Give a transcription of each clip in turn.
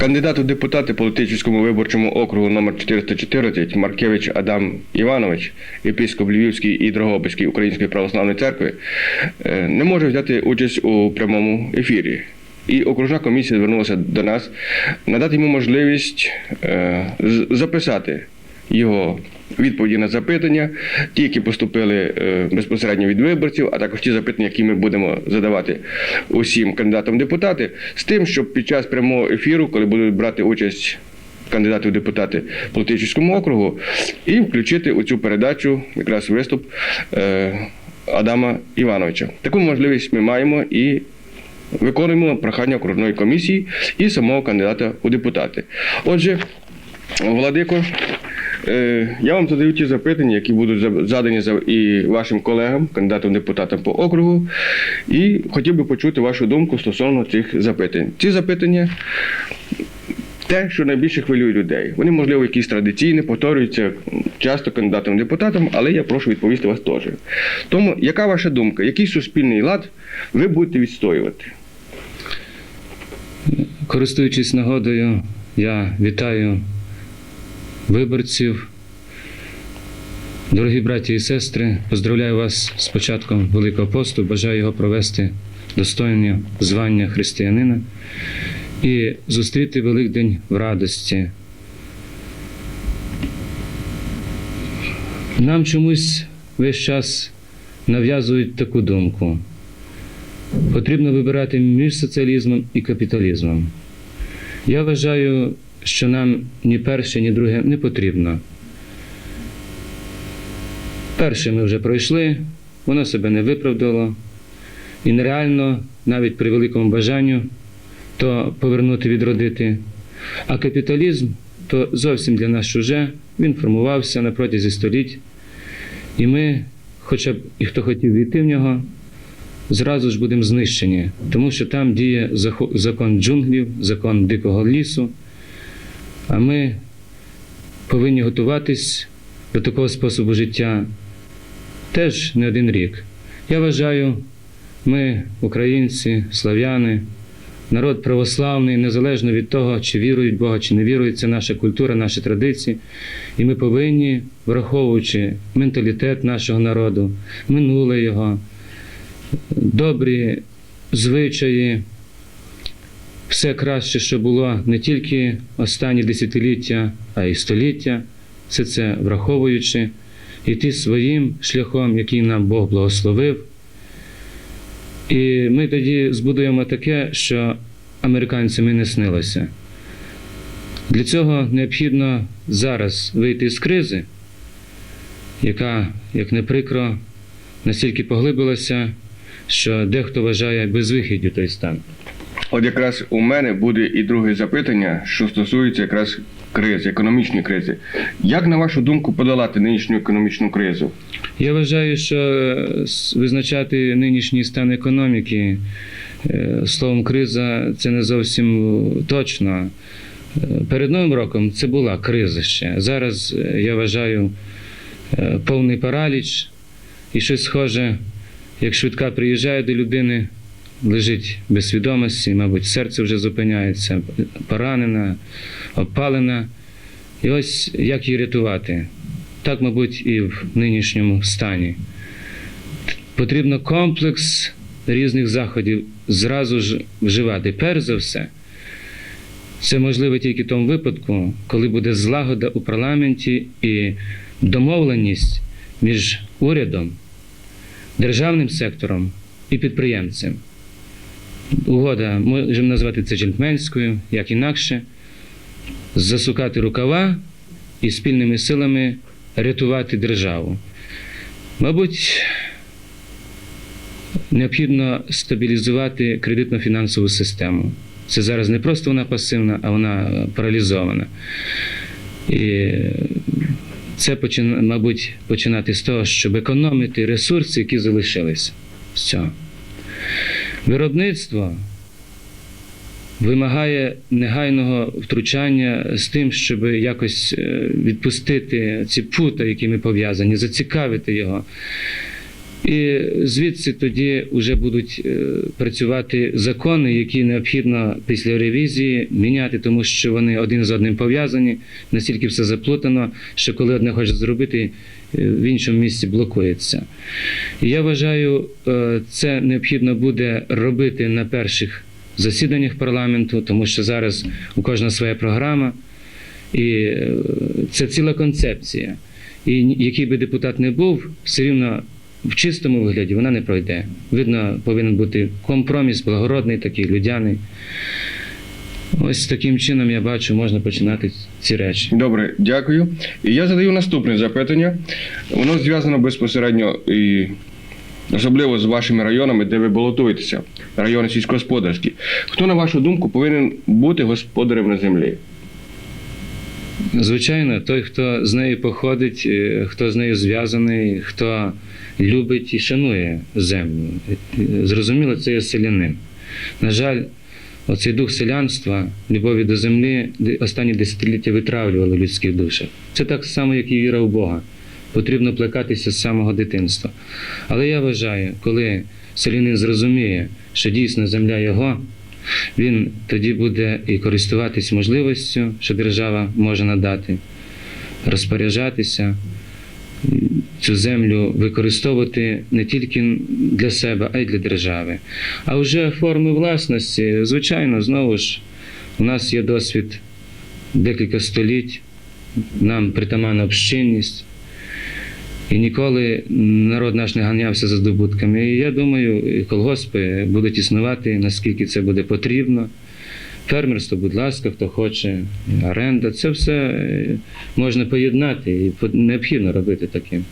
Кандидат у депутати політичному виборчому округу номер 414 Маркевич Адам Іванович, епіскоп Львівської і Дрогобицької Української православної церкви, е, не може взяти участь у прямому ефірі. І окружна комісія звернулася до нас надати йому можливість е, записати його відповіді на запитання, ті, які поступили е, безпосередньо від виборців, а також ті запитання, які ми будемо задавати усім кандидатам в депутати, з тим, щоб під час прямого ефіру, коли будуть брати участь кандидати в депутати по Летичівському округу, і включити у цю передачу якраз виступ е, Адама Івановича. Таку можливість ми маємо і виконуємо прохання окружної комісії і самого кандидата у депутати. Отже, Владико, я вам задаю ті запитання, які будуть задані і вашим колегам, кандидатам депутатам по округу, і хотів би почути вашу думку стосовно цих запитань. Ці запитання те, що найбільше хвилює людей. Вони, можливо, якісь традиційні, повторюються часто кандидатам в депутатам, але я прошу відповісти вас теж. Тому, яка ваша думка, який суспільний лад ви будете відстоювати? Користуючись нагодою, я вітаю виборців. Дорогі браті і сестри, поздравляю вас з початком Великого посту. Бажаю його провести достойно звання християнина і зустріти Великдень в радості. Нам чомусь весь час нав'язують таку думку. Потрібно вибирати між соціалізмом і капіталізмом. Я вважаю, що нам ні перше, ні друге не потрібно. Перше ми вже пройшли, воно себе не виправдало, і нереально, навіть при великому бажанню, то повернути, відродити. А капіталізм то зовсім для нас чуже, він формувався на протязі століть. І ми, хоча б і хто хотів війти в нього, зразу ж будемо знищені, тому що там діє закон джунглів, закон дикого лісу. А ми повинні готуватись до такого способу життя теж не один рік. Я вважаю, ми, українці, слав'яни, народ православний, незалежно від того, чи вірують в Бога, чи не вірують, це наша культура, наші традиції. І ми повинні, враховуючи менталітет нашого народу, минуле його, добрі звичаї, все краще, що було не тільки останні десятиліття, а й століття, все це враховуючи, йти своїм шляхом, який нам Бог благословив. І ми тоді збудуємо таке, що американцям і не снилося. Для цього необхідно зараз вийти з кризи, яка, як не прикро, настільки поглибилася, що дехто вважає безвихіддю той стан. От якраз у мене буде і друге запитання, що стосується якраз кризи, економічної кризи. Як на вашу думку подолати нинішню економічну кризу? Я вважаю, що е, визначати нинішній стан економіки е, словом криза це не зовсім е, точно. Перед Новим роком це була криза ще. Зараз я вважаю повний параліч і щось схоже, як швидка приїжджає до людини, лежить без свідомості, мабуть, серце вже зупиняється, поранена, обпалена. І ось як її рятувати? Так, мабуть, і в нинішньому стані. Потрібно комплекс різних заходів зразу ж вживати. Перш за все, це можливо тільки в тому випадку, коли буде злагода у парламенті і домовленість між урядом, державним сектором і підприємцем. Угода, можемо назвати це джентльменською, як інакше, засукати рукава і спільними силами рятувати державу. Мабуть, необхідно стабілізувати кредитно-фінансову систему. Це зараз не просто вона пасивна, а вона паралізована. І це мабуть, починати з того, щоб економити ресурси, які залишилися з. Виробництво вимагає негайного втручання з тим, щоб якось е, відпустити ці пута, якими пов'язані, зацікавити його. І звідси тоді вже будуть е, працювати закони, які необхідно після ревізії міняти, тому що вони один з одним пов'язані, настільки все заплутано, що коли одне хоче зробити, е, в іншому місці блокується. Я вважаю, е, це необхідно буде робити на перших засіданнях парламенту, тому що зараз у кожного своя програма, і це ціла концепція. І який би депутат не був, все рівно в чистому вигляді вона не пройде. Видно, повинен бути компроміс, благородний, такий людяний. Ось таким чином я бачу, можна починати ці речі. Добре, дякую. І я задаю наступне запитання. Воно зв'язано безпосередньо і особливо з вашими районами, де ви балотуєтеся, райони сільськогосподарські. Хто, на вашу думку, повинен бути господарем на землі? Звичайно, той, хто з нею походить, е, хто з нею зв'язаний, хто любить і шанує землю. Е, Зрозуміло, це є селянин. На жаль, оцей дух селянства, любові до землі останні десятиліття витравлювали в людських душах. Це так само, як і віра в Бога. Потрібно плекатися з самого дитинства. Але я вважаю, коли селянин зрозуміє, що дійсно земля його, він тоді буде і користуватись можливістю, що держава може надати, розпоряджатися, цю землю використовувати не тільки для себе, а й для держави. А вже форми власності, звичайно, знову ж, у нас є досвід декілька століть, нам притаманна общинність. І ніколи народ наш не ганявся за здобутками. І я думаю, колгоспи будуть існувати, наскільки це буде потрібно. Фермерство, будь ласка, хто хоче, оренда, це все е, можна поєднати і необхідно робити таким.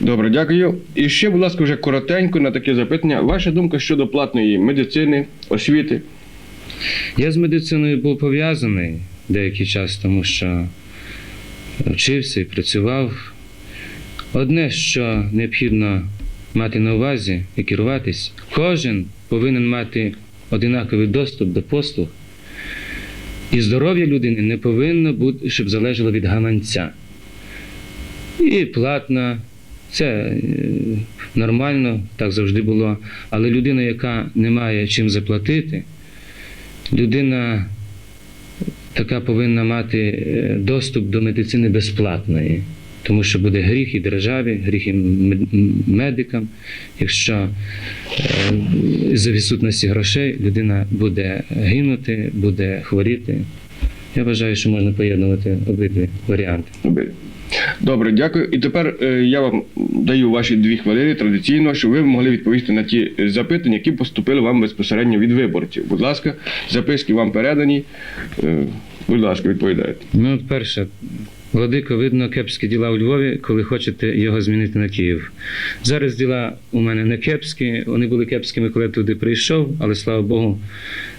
Добре, дякую. І ще, будь ласка, вже коротенько на таке запитання. Ваша думка щодо платної медицини, освіти? Я з медициною був пов'язаний деякий час, тому що вчився і працював. Одне, що необхідно мати на увазі і керуватись, кожен повинен мати одинаковий доступ до послуг. І здоров'я людини не повинно бути, щоб залежало від гаманця. І платна, це е, нормально, так завжди було. Але людина, яка не має чим заплатити, людина така повинна мати е, доступ до медицини безплатної, тому що буде гріх і державі, гріх і медикам. Якщо е, за відсутності грошей людина буде гинути, буде хворіти. Я вважаю, що можна поєднувати обидві варіанти. Добре, дякую. І тепер е, я вам даю ваші дві хвилини традиційно, щоб ви могли відповісти на ті запитання, які поступили вам безпосередньо від виборців. Будь ласка, записки вам передані. Е, Будь ласка, відповідайте. Ну, перше, Владико, видно кепські діла у Львові, коли хочете його змінити на Київ. Зараз діла у мене не кепські, вони були кепськими, коли я туди прийшов, але слава Богу,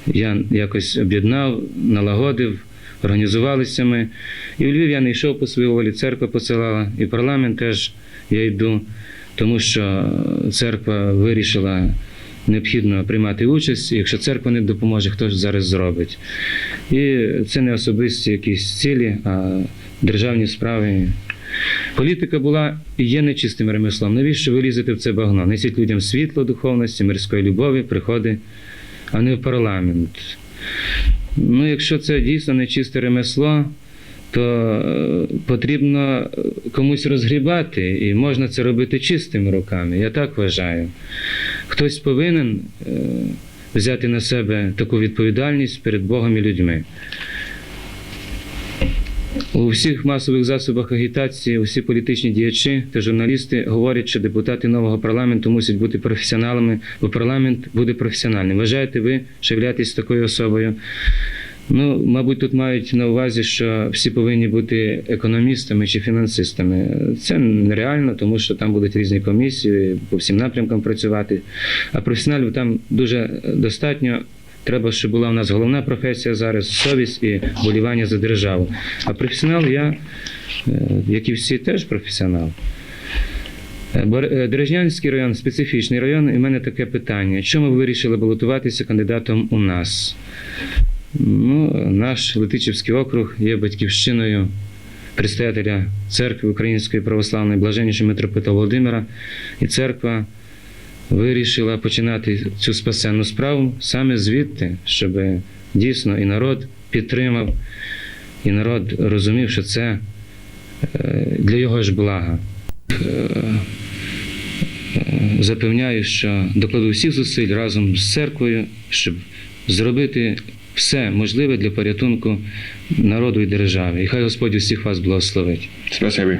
я якось об'єднав, налагодив, організувалися ми. І в Львів я не йшов по своїй волі, церква посилала, і парламент теж я йду, тому що церква вирішила. Необхідно приймати участь, і якщо церква не допоможе, хто ж зараз зробить. І це не особисті якісь цілі, а державні справи. Політика була і є нечистим ремеслом. Навіщо ви лізете в це багно? Несіть людям світло духовності, мирської любові, приходи, а не в парламент. Ну, якщо це дійсно нечисте ремесло, то е, потрібно е, комусь розгрібати, і можна це робити чистими руками. Я так вважаю. Хтось повинен е, взяти на себе таку відповідальність перед Богом і людьми. У всіх масових засобах агітації, усі політичні діячі та журналісти говорять, що депутати нового парламенту мусять бути професіоналами, бо парламент буде професіональним. Вважаєте ви, що являєтесь такою особою? Ну, мабуть, тут мають на увазі, що всі повинні бути економістами чи фінансистами. Це нереально, тому що там будуть різні комісії по всім напрямкам працювати. А професіоналів там дуже достатньо. Треба, щоб була у нас головна професія зараз совість і болівання за державу. А професіонал я, е, як і всі, теж професіонал. Е, Дережнянський район специфічний район, і в мене таке питання. Чому ви вирішили балотуватися кандидатом у нас? Ну, наш Летичівський округ є батьківщиною предстоятеля церкви Української православної блаженнішого митрополита Володимира, і церква вирішила починати цю спасенну справу саме звідти, щоб дійсно і народ підтримав, і народ розумів, що це е, для його ж блага. Е, е, Запевняю, що докладу всіх зусиль разом з церквою, щоб зробити все можливе для порятунку народу і держави. І хай Господь усіх вас благословить. Спасибі.